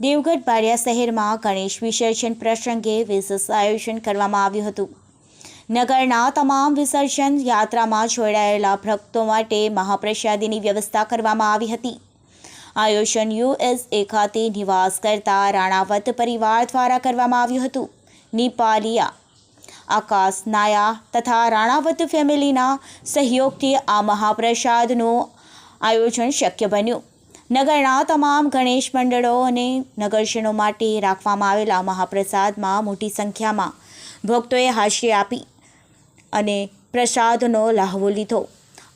દેવગઢ બારિયા શહેરમાં ગણેશ વિસર્જન પ્રસંગે વિશેષ આયોજન કરવામાં આવ્યું હતું. નગરના તમામ વિસર્જન યાત્રામાં જોડાયેલા ભક્તો માટે મહાપ્રસાદીની વ્યવસ્થા કરવામાં આવી હતી. આયોજન યુએસએ ખાતે નિવાસ કરતા રાણાવત પરિવાર દ્વારા કરવામાં આવ્યું હતું. નિપાલિયા, આકાશ નાયા તથા રાણાવત ફેમિલીના સહયોગથી આ મહાપ્રસાદનું આયોજન શક્ય બન્યું. નગરના તમામ ગણેશ મંડળો અને નગરજનો માટે રાખવામાં આવેલા મહાપ્રસાદમાં મોટી સંખ્યામાં ભક્તોએ હાજરી આપી અને પ્રસાદનો લહાવો લીધો.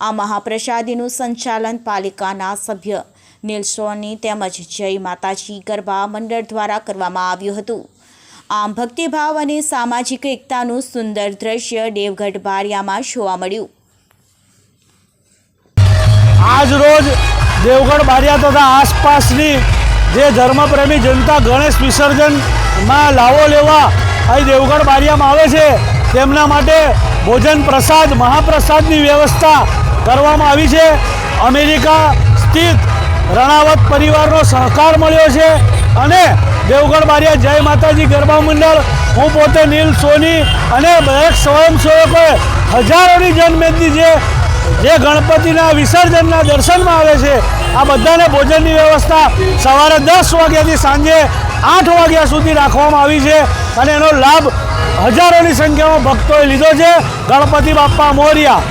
આ મહાપ્રસાદીનું સંચાલન પાલિકાના સભ્ય નીલસોની તેમજ જય માતાજી ગરબા મંડળ દ્વારા કરવામાં આવ્યું હતું. આમ ભક્તિભાવ અને સામાજિક એકતાનું સુંદર દ્રશ્ય દેવગઢ બારિયામાં જોવા મળ્યું. આજ રોજ દેવગઢ બારિયા તથા આસપાસની જે ધર્મપ્રેમી જનતા ગણેશ વિસર્જનમાં લાવો લેવા અહીં દેવગઢ બારિયામાં આવે છે, તેમના માટે ભોજન પ્રસાદ, મહાપ્રસાદની વ્યવસ્થા કરવામાં આવી છે. અમેરિકા સ્થિત રણાવત પરિવારનો સહકાર મળ્યો છે અને દેવગઢ બારિયા જય માતાજી ગરબા મંડળ, હું પોતે નીલ સોની અને દરેક સ્વયંસેવકોએ હજારોની જનમેદની જે જે ગણપતિના વિસર્જનના દર્શનમાં આવે છે, આ બધાને ભોજનની વ્યવસ્થા સવારે દસ વાગ્યાથી સાંજે આઠ વાગ્યા સુધી રાખવામાં આવી છે અને એનો લાભ હજારોની સંખ્યામાં ભક્તોએ લીધો છે. ગણપતિ બાપ્પા મોર્યા